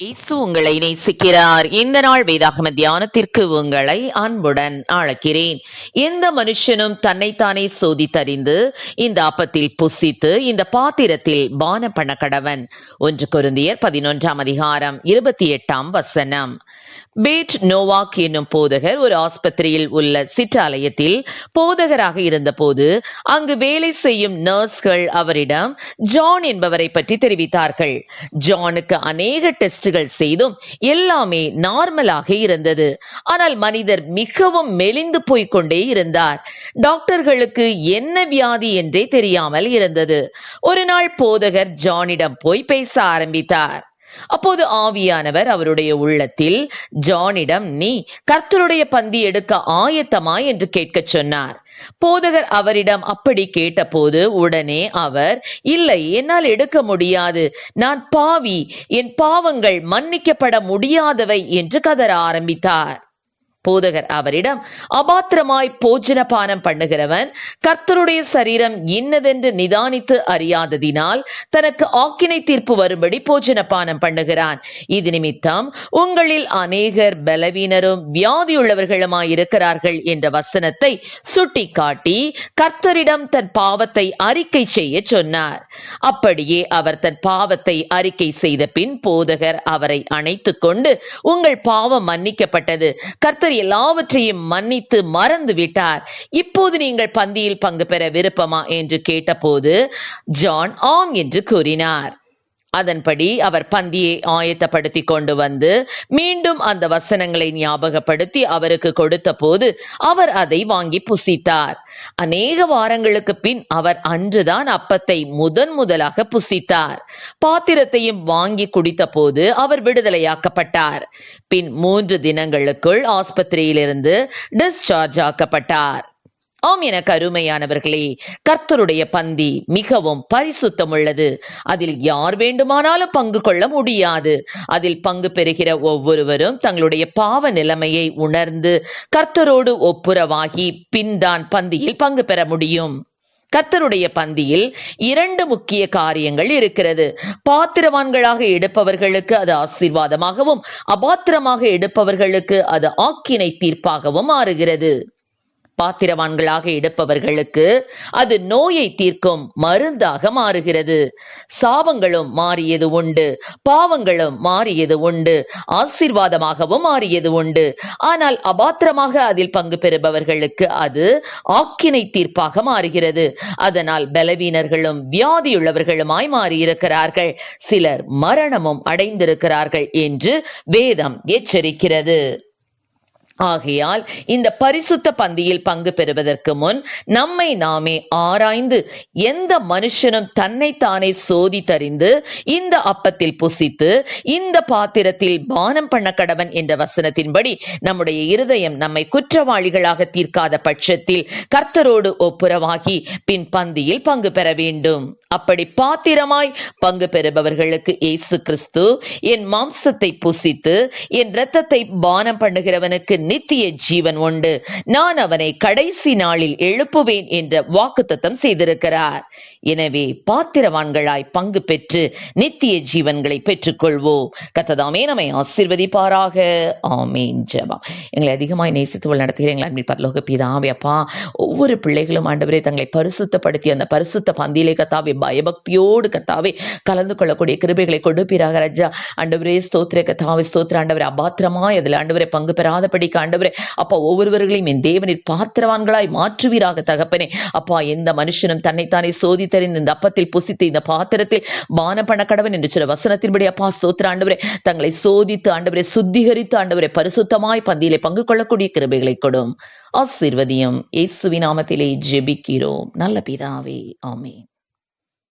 இயேசு உங்களை நேசிக்கிறார். இந்த நாள் வேதாகம தியானத்திற்கு உங்களை அன்புடன் அழைக்கிறேன். எந்த மனுஷனும் தன்னைத்தானே சோதித்தறிந்து இந்த அப்பத்தில் புசித்து இந்த பாத்திரத்தில் பான பண்ண கடவன். ஒன்று குருந்தியர் பதினொன்றாம் அதிகாரம் இருபத்தி எட்டாம் வசனம். பேட் நோவாக் என்னும் போதகர் ஒரு ஆஸ்பத்திரியில் உள்ள சிற்றாலயத்தில் போதகராக இருந்தபோது அங்கு வேலை செய்யும் நர்ஸ்கள் அவரிடம் ஜான் என்பவரை பற்றி தெரிவித்தார்கள். ஜானுக்கு அநேக டெஸ்டுகள் செய்தும் எல்லாமே நார்மலாக இருந்தது. ஆனால் மனிதர் மிகவும் மெலிந்து போய்கொண்டே இருந்தார். டாக்டர்களுக்கு என்ன வியாதி என்றே தெரியாமல் இருந்தது. ஒரு நாள் போதகர் ஜானிடம் போய் பேச ஆரம்பித்தார். அப்போது ஆவியானவர் அவருடைய உள்ளத்தில் ஜானிடம் நீ கர்த்தருடைய பந்தி எடுக்க ஆயத்தமா? என்று கேட்கச் சொன்னார். போதகர் அவரிடம் அப்படி கேட்டபோது உடனே அவர் இல்லை என்னால் எடுக்க முடியாது. நான் பாவி. என் பாவங்கள் மன்னிக்கப்பட முடியாதவை என்று கதற ஆரம்பித்தார். போதகர் அவரிடம் அபாத்திரமாய் போஜன பானம் பண்ணுகிறவன் கர்த்தருடைய சரீரம் இன்னதென்று நிதானித்து அறியாததினால் தனக்கு ஆக்கினை தீர்ப்பு வரும்படி போஜன பானம் பண்ணுகிறான். இது நிமித்தம் உங்களில் அநேகர் பலவீனரும் வியாதியுள்ளவர்களுமாயிருக்கிறார்கள் என்ற வசனத்தை சுட்டிக்காட்டி கர்த்தரிடம் தன் பாவத்தை அறிக்கை செய்ய சொன்னார். அப்படியே அவர் தன் பாவத்தை அறிக்கை செய்த பின் போதகர் அவரை அணைத்துக் கொண்டு உங்கள் பாவம் மன்னிக்கப்பட்டது. கர்த்தர் எல்லாவற்றையும் மன்னித்து மறந்து விட்டார். இப்போது நீங்கள் பந்தியில் பங்கு பெற விருப்பமா? என்று கேட்டபோது ஜான் ஆம் என்று கூறினார். அதன்படி அவர் பந்தியை ஆயத்தப்படுத்தி கொண்டு வந்து மீண்டும் அந்த வசனங்களை ஞாபகப்படுத்தி அவருக்கு கொடுத்த போது அவர் அதை வாங்கி புசித்தார். அநேக வாரங்களுக்கு பின் அவர் அன்றுதான் அப்பத்தை முதன் முதலாக புசித்தார். பாத்திரத்தையும் வாங்கி குடித்த போது அவர் விடுதலையாக்கப்பட்டார். பின் மூன்று தினங்களுக்குள் ஆஸ்பத்திரியிலிருந்து டிஸ்சார்ஜ் ஆக்கப்பட்டார். ஆம் என கருமையானவர்களே கர்த்தருடைய பந்தி மிகவும் பரிசுத்தம் உள்ளது அதில் யார் வேண்டுமானாலும் பங்கு கொள்ள முடியாது. அதில் பங்கு பெறுகிற ஒவ்வொருவரும் தங்களுடைய பாவ நிலைமையை உணர்ந்து கர்த்தரோடு ஒப்புரவாகி பின்தான் பந்தியில் பங்கு பெற முடியும். கர்த்தருடைய பந்தியில் இரண்டு முக்கிய காரியங்கள் இருக்கிறது. பாத்திரவான்களாக எடுப்பவர்களுக்கு அது ஆசீர்வாதமாகவும் அபாத்திரமாக எடுப்பவர்களுக்கு அது ஆக்கினை தீர்ப்பாகவும் மாறுகிறது. பாத்திரவான்களாக எடுப்பவர்களுக்கு அது நோயை தீர்க்கும் மருந்தாக மாறுகிறது. சாபங்களும் மாறியது உண்டு. பாவங்களும் மாறியது உண்டு. ஆசீர்வாதமாகவும் மாறியது உண்டு. ஆனால் அபாத்திரமாக அதில் பங்கு பெறுபவர்களுக்கு அது ஆக்கினை தீர்ப்பாக மாறுகிறது. அதனால் பலவீனர்களும் வியாதியுள்ளவர்களுமாய் மாறியிருக்கிறார்கள். சிலர் மரணமும் அடைந்திருக்கிறார்கள் என்று வேதம் எச்சரிக்கிறது. ஆகையால் இந்த பரிசுத்த பந்தியில் பங்கு பெறுவதற்கு முன் நம்மை நாமே ஆராய்ந்து எந்த மனுஷனும் தன்னைத்தானே சோதித்தறிந்து இந்த அப்பத்தில் புசித்து இந்த பாத்திரத்தில் பானம் பண்ண கடவன் என்ற வசனத்தின்படி நம்முடைய இருதயம் நம்மை குற்றவாளிகளாக தீர்க்காத பட்சத்தில் கர்த்தரோடு ஒப்புரவாகி பின் பந்தியில் பங்கு பெற வேண்டும். அப்படி பாத்திரமாய் பங்கு பெறுபவர்களுக்கு இயேசு கிறிஸ்து என் மாம்சத்தை புசித்து என் இரத்தத்தை பானம் பண்ணுகிறவனுக்கு நித்திய ஜீவன் உண்டு. நான் அவனை கடைசி நாளில் எழுப்புவேன் என்ற வாக்குத்தத்தம் செய்திருக்கிறார். எனவே பாத்திரவான்களாய் பங்கு பெற்று நித்திய ஜீவன்களை பெற்றுக்கொள்வோம். கத்ததாமே நம்மை ஆசிர்வதிப்பாராக. ஆமேன். ஜெபா. எங்களை அதிகமாய் நேசித்து நடத்துகிறேன் எங்களை பரலோக பிதாவே அப்பா. ஒவ்வொரு பிள்ளைகளும் ஆண்டவரே தங்களை பரிசுத்தப்படுத்தி அந்த பரிசுத்த பந்தியிலே கத்தாவே பயபக்தியோடு கத்தாவே கலந்து கொள்ளக்கூடிய கிருபைகளை கொடுப்பீராக ராஜா. ஆண்டவரே ஸ்தோத்திர கத்தாவே ஸ்தோத்திர ஆண்டவரே அபாத்திரமாய் அதில் ஆண்டவரை பங்கு பெறாதபடிக்கு ஆண்டவரே அப்பா ஒவ்வொருவர்களையும் என் தேவனின் பாத்திரவான்களாய் மாற்றுவீராக தகப்பனே. அப்பா எந்த மனுஷனும் தன்னைத்தானே சோதித்தறிந்து இந்த அப்பத்தில் புசித்து இந்த பாத்திரத்தில் பான பண்ண கடவன் என்று சில வசனத்தின்படி அப்பா ஸ்தோத்திர ஆண்டவரே. தங்களை சோதித்து ஆண்டவரை சுத்திகரித்து ஆண்டவரை பரிசுத்தமாய் பந்தியிலே பங்கு கொள்ளக்கூடிய கிருபைகளை கொடும். ஆசீர்வதியம். இயேசுவி நாமத்திலே ஜெபிக்கிறோம். நல்ல பிதாவே ஆமேன்.